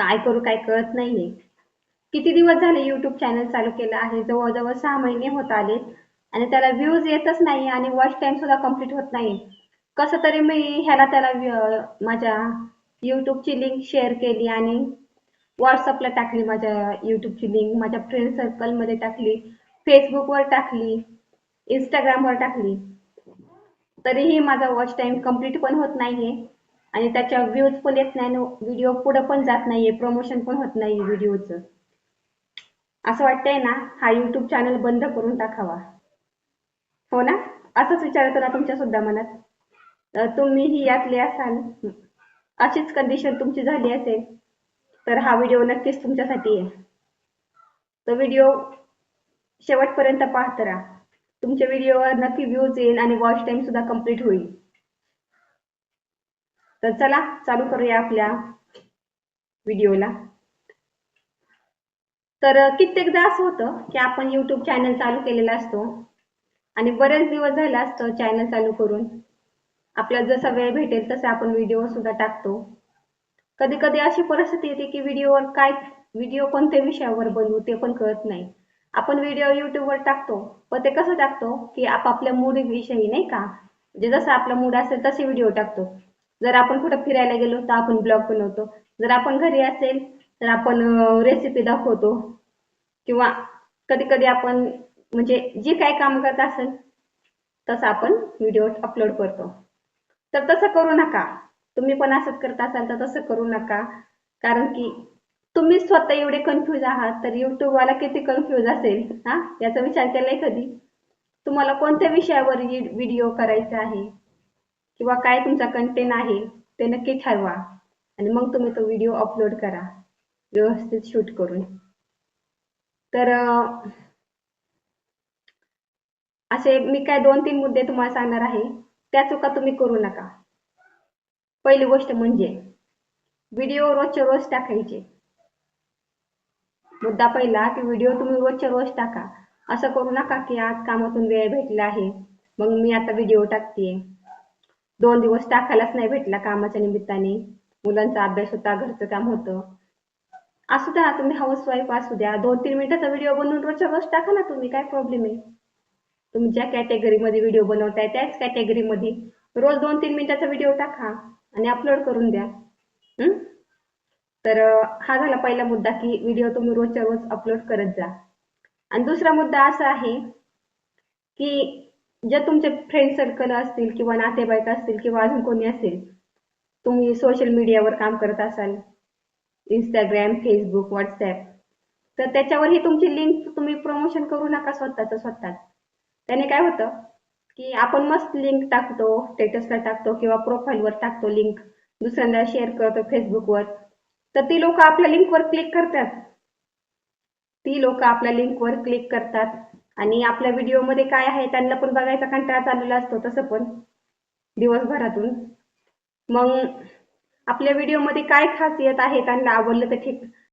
काय करू काय कळत नाहीये. किती दिवस झाले युट्यूब चॅनल चालू केलं आहे? जवळजवळ सहा महिने होत आले आणि त्याला व्ह्यूज येतच नाही आणि वॉच टाइम सुद्धा कंप्लीट होत नाही. कसं तरी मी ह्याला त्याला माझ्या युट्यूबची लिंक शेअर केली आणि व्हॉट्सअपला टाकली माझ्या युट्यूबची लिंक माझ्या फ्रेंड सर्कलमध्ये टाकली फेसबुकवर टाकली इंस्टाग्रामवर टाकली. तरीही माझा वॉच टाइम कंप्लीट पण होत नाहीये. आणि त्याच्या व्ह्यूज पण येत नाही व्हिडिओ पुढे पण जात नाहीये प्रमोशन पण होत नाही व्हिडिओचं असं वाटतंय ना हा युट्यूब चॅनल बंद करून टाकावा. हो ना? असंच विचार येतो ना तुमच्या सुद्धा मनात. तुम्हीही यातले असाल. अशीच कंडिशन तुमची झाली असेल तर हा व्हिडिओ नक्कीच तुमच्यासाठी आहे. तो व्हिडिओ शेवटपर्यंत पाहत राहा. तुमच्या व्हिडिओवर नक्की व्ह्यूज येईल आणि वॉच टाइम सुद्धा कंप्लीट होईल. तर चला चालू करूया आपल्या व्हिडिओला. तर कित्येकदा असं होतं की आपण युट्यूब चॅनल चालू केलेला असतो आणि बरेच दिवस झाला असतो चॅनल चालू करून. आपल्याला जसा वेळ भेटेल तसा आपण व्हिडिओ सुद्धा टाकतो. कधी कधी अशी परिस्थिती येते की व्हिडिओवर काय व्हिडिओ कोणत्या विषयावर बनवू ते पण कळत नाही. आपण व्हिडिओ युट्यूबवर टाकतो पण ते कसं टाकतो की आपापल्या मूड विषयी नाही का? म्हणजे जसा आपला मूड असेल तसे व्हिडिओ टाकतो. जर आपण कुठं फिरायला गेलो तर आपण ब्लॉग बनवतो. जर आपण घरी असेल तर आपण रेसिपी दाखवतो. किंवा कधी कधी आपण म्हणजे जे काय काम करत असेल तसं आपण व्हिडिओ अपलोड करतो. तर तसं करू नका. तुम्ही पण असंच करत असाल तर तसं करू नका. कारण की तुम्ही स्वतः एवढे कन्फ्यूज आहात तर युट्यूबवाला किती कन्फ्यूज असेल हा? याचा विचार केलाय कधी? तुम्हाला कोणत्या विषयावर व्हिडिओ करायचा आहे? किंवा काय तुमचा कंटेंट आहे ते नक्की ठरवा. आणि मग तुम्ही तो व्हिडिओ अपलोड करा. व्यवस्थित शूट करून. तर असे मी काय दोन तीन मुद्दे तुम्हाला सांगणार आहे. त्या चुका तुम्ही करू नका. पहिली गोष्ट म्हणजे व्हिडिओ रोजच्या रोज टाकायचे. मुद्दा पहिला की व्हिडिओ तुम्ही रोजच्या रोज टाका. असं करू नका की आज कामातून वेळ भेटला आहे. मग मी आता व्हिडिओ टाकते दोन दिवस टाकायलाच नाही भेटला कामाच्या निमित्ताने. मुलांचा अभ्यास होता घरचं काम होतं. असू द्या तुम्ही हाऊस वाईफ असू द्या दोन तीन मिनिटाचा व्हिडिओ बनवून रोजच्या रोज टाका ना तुम्ही काय प्रॉब्लेम आहे? तुम्ही ज्या कॅटेगरीमध्ये व्हिडिओ बनवताय त्याच कॅटेगरीमध्ये रोज दोन तीन मिनिटाचा व्हिडिओ टाका आणि अपलोड करून द्या. तर हा झाला पहिला मुद्दा की व्हिडिओ तुम्ही रोजच्या रोज अपलोड करत जा. आणि दुसरा मुद्दा असा आहे की जे तुमचे फ्रेंड सर्कल असतील किंवा नातेवाईक असतील किंवा अजून कोणी असेल तुम्ही सोशल मीडियावर काम करत असाल इंस्टाग्राम फेसबुक व्हॉट्सॲप तर त्याच्यावर ही तुमची लिंक तुम्ही प्रमोशन करू नका स्वतःचं स्वतःच त्याने काय होतं की आपण मस्त लिंक टाकतो स्टेटसला टाकतो किंवा प्रोफाईलवर टाकतो लिंक दुसऱ्यांदा शेअर करतो फेसबुकवर तर ती लोक आपल्या लिंकवर क्लिक करतात. ती लोक आपल्या लिंकवर क्लिक करतात. आणि आपल्या व्हिडिओमध्ये काय आहे त्यांना पण बघायचा कंटाळा चाललेला असतो तसं पण दिवसभरातून. मग आपल्या व्हिडिओमध्ये काय खासियत आहे त्यांना आवडलं तर ठीक.